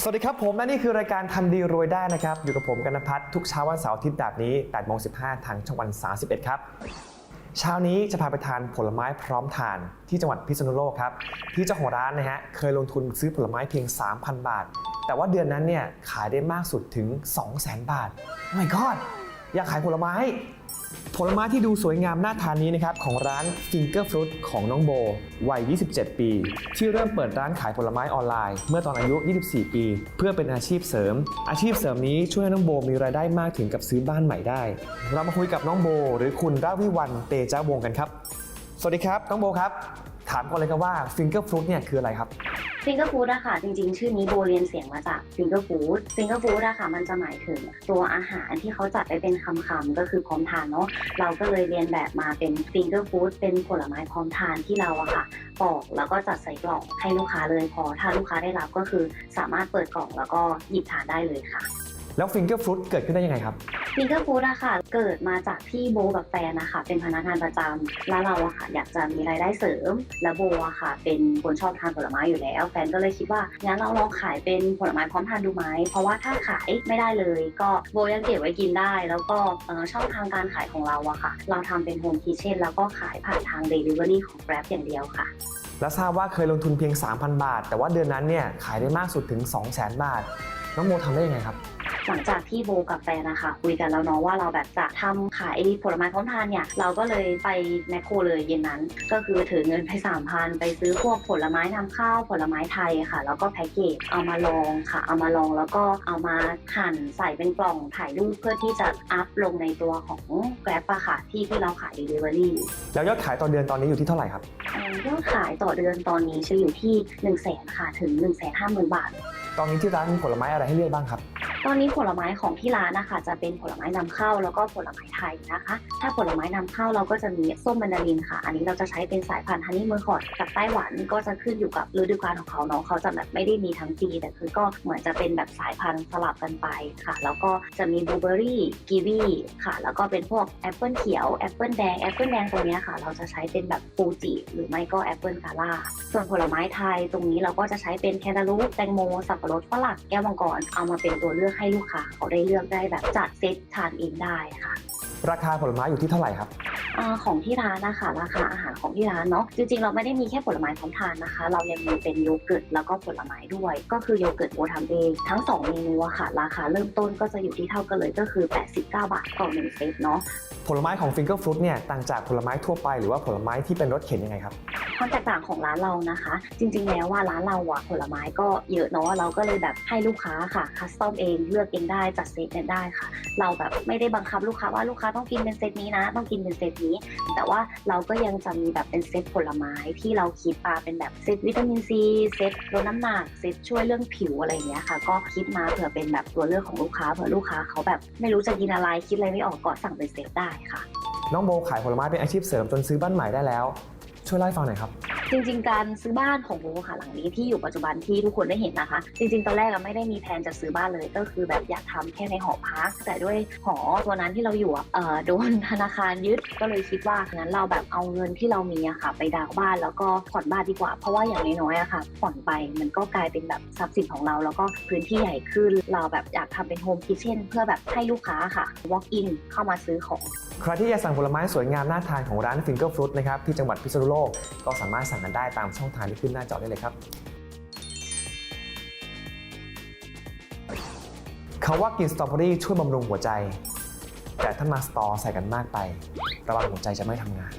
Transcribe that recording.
สวัสดีครับผมและนี่คือรายการทำดีรวยได้นะครับ อยู่กับผมกันนพัฒน์ทุกเช้าวันเสาร์อาทิตย์แบบนี้8โมง15 ทางช่องวัน 31 ครับ เช้านี้จะพาไปทานผลไม้พร้อมทานที่จังหวัดพิษณุโลกครับ ที่เจ้าของร้านนะฮะเคยลงทุนซื้อผลไม้เพียง 3,000 บาท แต่ว่าเดือนนั้นเนี่ยขายได้มากสุดถึง 200,000 บาทโอ้ my god อยากขายผลไม้ ผลไม้ที่ดูสวยงามน่าทานนี้นะครับของร้าน Finger Fruit ของน้องโบ วัย 27 ปี ที่เริ่มเปิดร้านขายผลไม้ออนไลน์ เมื่อตอนอายุ 24 ปี เพื่อเป็นอาชีพเสริม อาชีพเสริมนี้ช่วยให้น้องโบมีรายได้มากถึงกับซื้อบ้านใหม่ได้ เรามาคุยกับน้องโบ หรือคุณราวิวันเตจ้าวงกันครับ สวัสดีครับ น้องโบครับ ถามก่อนเลยครับว่า Finger Fruit เนี่ยคืออะไรครับ ฟิงเกอร์ฟู้ดอะค่ะ จริงๆ ชื่อนี้โบเรียนเสียงมาจากฟิงเกอร์ฟู้ดฟิงเกอร์ฟู้ดอะค่ะ มันจะหมายถึงตัวอาหารที่เขาจัดไปเป็นคำๆก็คือพร้อมทานเนาะเราก็เลยเรียนแบบมาเป็นฟิงเกอร์ฟู้ดเป็นผลไม้พร้อมทานที่เราอะค่ะปอกแล้วก็จัดใส่กล่องให้ลูกค้าเลยพอถ้าลูกค้าได้รับก็คือสามารถเปิดกล่องแล้วก็หยิบทานได้เลยค่ะ แล้ว Finger Fruit เกิดขึ้นได้ยังไงครับ ฟิงเกอร์ฟู้ดอะค่ะ เกิดมาจากที่โบกับแฟนนะคะเป็นพนักงานประจำแล้วเราอะค่ะ อยากจะมีรายได้เสริม แล้วโบอะค่ะ เป็นคนชอบทานผลไม้อยู่แล้ว แฟนก็เลยคิดว่างั้นเราลองขายเป็นผลไม้พร้อมทานดูไหมเพราะว่าถ้าขายไม่ได้เลย ก็โบยังเก็บไว้กินได้ แล้วก็เอ่อช่องทางการขายของเราอะค่ะ เราทำเป็นโฮมคิเช่นแล้วก็ขายผ่านทางเดลิเวอรี่ของ Grab อย่างเดียวค่ะ และทราบว่าเคยลงทุนเพียง 3,000 บาท แต่ว่าเดือนนั้นเนี่ยขายได้มากสุดถึง 200,000 บาท น้องโมทำได้ยังไงครับ หลังจากที่โบกับแฟนนะคะคุยกันแล้วเนาะว่าเราแบบจะทำขายผลไม้พร้อมทานเนี่ยเราก็เลยไปแมคโครเลยเย็นนั้น ก็คือถือเงินไปสามพันไปซื้อพวกผลไม้นำเข้าผลไม้ไทยค่ะ แล้วก็แพ็กเกจเอามาลองค่ะ เอามาลองแล้วก็เอามาหั่นใส่เป็นกล่องถ่ายรูปเพื่อที่จะอัพลงในตัวของ Grab อะค่ะที่ที่เราขาย Delivery แล้วยอดขายต่อเดือนตอนนี้อยู่ที่เท่าไหร่ครับ ยอดขายต่อเดือนตอนนี้จะอยู่ที่1นึ่งแสนค่ะถึง1นึ่งแสนห้าหมื่นบาท ตอนนี้ที่ร้านมีผลไม้อะไรให้เลือกบ้างครับ ตอนนี้ผลไม้ของที่ร้านนะคะจะเป็นผลไม้นำเข้าแล้วก็ผลไม้ไทยนะคะ ถ้าผลไม้นำเข้าเราก็จะมีส้มแมนดารินค่ะ อันนี้เราจะใช้เป็นสายพันธุ์ฮันนี่เมอร์คอร์ดจากไต้หวันก็จะขึ้นอยู่กับฤดูกาลของเขาเนาะเขาจะแบบไม่ได้มีทั้งปีแต่คือก็เหมือนจะเป็นแบบสายพันธุ์สลับกันไปค่ะ แล้วก็จะมีบลูเบอร์รี่กีวีค่ะ แล้วก็เป็นพวกแอปเปิลเขียวแอปเปิลแดงแอปเปิลแดงตัวเนี้ยค่ะ เราจะใช้เป็นแบบฟูจิหรือไม่ก็แอปเปิลกาล่าส่วนผลไม้ไทยตรงนี้เราก็จะใช้เป็นแคนตาลูปแตงโม สับปะรดฝรั่งแก้วมังกรเอามาเป็นตัวเลือกให้ลูกค้าเขาได้เลือกได้แบบจัดเซตทานเองได้ค่ะ ราคาผลไม้อยู่ที่เท่าไหร่ครับอาของที่ร้านนะคะราคาอาหารของที่ร้านเนาะจริงๆ เราไม่ได้มีแค่ผลไม้พร้อมทานนะคะ เรายังมีเป็นโยเกิร์ตแล้วก็ผลไม้ด้วย ก็คือโยเกิร์ตโบทำเองทั้ง2เมนูอะค่ะ ราคาเริ่มต้นก็จะอยู่ที่เท่ากันเลยก็คือ 89 บาทต่อหนึ่งเซตเนาะผลไม้ของ Finger Fruit เนี่ยต่างจากผลไม้ทั่วไปหรือว่าผลไม้ที่เป็นรสเข็นยังไงครับ ความแตกต่างของร้านเรานะคะ จริง ๆ แล้วว่าร้านเราอะผลไม้ก็เยอะเนาะเราก็เลยแบบให้ลูกค้าค่ะคัสตอมเองเลือกเองได้จัดเซตเนี่ยได้ค่ะ เราแบบไม่ได้บังคับลูกค้าว่าลูกค้าต้องกินเป็นเซตนี้นะ ต้องกินเป็นเซตนี้ แต่ว่าเราก็ยังจะมีแบบเป็นเซตผลไม้ที่เราคิดมาเป็นแบบเซตวิตามินซีเซตลดน้ำหนักเซตช่วยเรื่องผิวอะไรเงี้ยค่ะ ก็คิดมาเผื่อเป็นแบบตัวเลือกของลูกค้าเผื่อลูกค้าเขาแบบไม่รู้จะกินอะไรคิดอะไรไม่ออกก็สั่งเป็นเซตได้ค่ะ น้องโบขายผลไม้เป็นอาชีพเสริมจนซื้อบ้านใหม่ได้แล้ว ช่วยเล่าให้ฟังหน่อยครับ จริง ๆ การซื้อบ้านของโบค่ะหลังนี้ที่อยู่ปัจจุบันที่ทุกคนได้เห็นนะคะ จริง ๆ ตอนแรกอะไม่ได้มีแผนจะซื้อบ้านเลยก็คือแบบอยากทำแค่ในหอพัก แต่ด้วยหอตัวนั้นที่เราอยู่อะเอ่อโดนธนาคารยึดก็เลยคิดว่างั้นเราแบบเอาเงินที่เรามีอะค่ะ ไปดาวน์บ้านแล้วก็ผ่อนบ้านดีกว่า เพราะว่าอย่างน้อยๆอะค่ะ ผ่อนไปมันก็กลายเป็นแบบทรัพย์สินของเรา แล้วก็พื้นที่ใหญ่ขึ้นเราแบบอยากทำเป็นโฮมคิทเช่นเพื่อแบบให้ลูกค้าค่ะ walk in เข้ามาซื้อของ ใครที่อยากสั่งผลไม้สวยงามน่าทานของร้าน Finger Fruit นะครับที่จังหวัดพิษณุโลกก็สามารถสั่งกันได้ตามช่องทางที่ขึ้นหน้าจอได้เลยครับคาว่ากินสตรอเบอรี่ช่วยบำรุงหัวใจ แต่ถ้ามาสตอใส่กันมากไประวังหัวใจจะไม่ทำงาน